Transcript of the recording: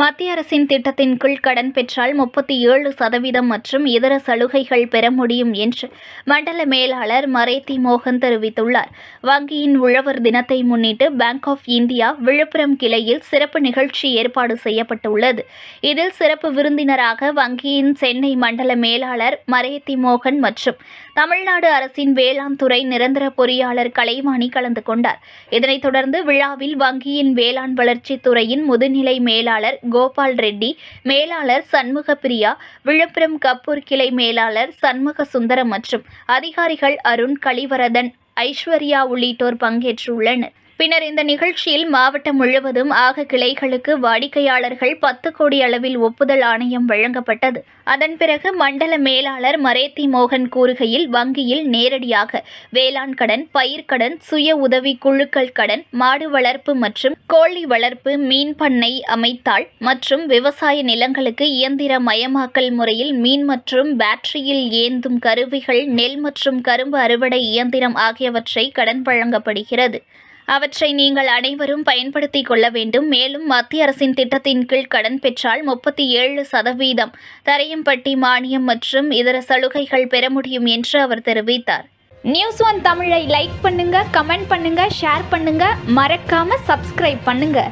மத்திய அரசின் திட்டத்தின் கீழ் கடன் பெற்றால் முப்பத்தி ஏழு சதவீதம் மற்றும் இதர சலுகைகள் பெற முடியும் என்று மண்டல மேலாளர் மரேத்தி மோகன் தெரிவித்துள்ளார். வங்கியின் உழவர் தினத்தை முன்னிட்டு பேங்க் ஆஃப் இந்தியா விழுப்புரம் கிளையில் சிறப்பு நிகழ்ச்சி ஏற்பாடு செய்யப்பட்டுள்ளது. இதில் சிறப்பு விருந்தினராக வங்கியின் சென்னை மண்டல மேலாளர் மரேத்தி மோகன் மற்றும் தமிழ்நாடு அரசின் வேளாண் துறை நிரந்தர பொறியாளர் கலைவாணி கலந்து கொண்டார். இதனைத் தொடர்ந்து விழாவில் வங்கியின் வேளாண் வளர்ச்சித் துறையின் முதுநிலை மேலாளர் கோபால் ரெட்டி மேலாளர் சண்முக பிரியா விழுப்புரம் கப்பூர் கிளை மேலாளர் சண்முக சுந்தரம் மற்றும் அதிகாரிகள் அருண் கலிவரதன் ஐஸ்வர்யா உள்ளிட்டோர் பங்கேற்றுள்ளனர். பின்னர் இந்த நிகழ்ச்சியில் மாவட்டம் முழுவதும் ஆக கிளைகளுக்கு வாடிக்கையாளர்கள் பத்து கோடி அளவில் ஒப்புதல் ஆணையம் வழங்கப்பட்டது. அதன் பிறகு மண்டல மேலாளர் மரேத்தி மோகன் கூறுகையில் வங்கியில் நேரடியாக வேளாண் கடன் பயிர்க்கடன் சுய உதவி குழுக்கள் கடன் மாடு வளர்ப்பு மற்றும் கோழி வளர்ப்பு மீன் பண்ணை அமைத்தால் மற்றும் விவசாய நிலங்களுக்கு இயந்திர மயமாக்கல் முறையில் மீன் மற்றும் பேட்டரியில் ஏந்தும் கருவிகள் நெல் மற்றும் கரும்பு அறுவடை இயந்திரம் ஆகியவற்றை கடன் வழங்கப்படுகிறது. அவற்றை நீங்கள் அனைவரும் பயன்படுத்திக் கொள்ள வேண்டும். மேலும் மத்திய அரசின் திட்டத்தின் கீழ் கடன் பெற்றால் முப்பத்தி ஏழு சதவீதம் தரையம்பட்டி மானியம் மற்றும் இதர சலுகைகள் பெற முடியும் என்று அவர் தெரிவித்தார். நியூஸ் ஒன் தமிழை லைக் பண்ணுங்க கமெண்ட் பண்ணுங்க ஷேர் பண்ணுங்க. மறக்காம சப்ஸ்கிரைப் பண்ணுங்க.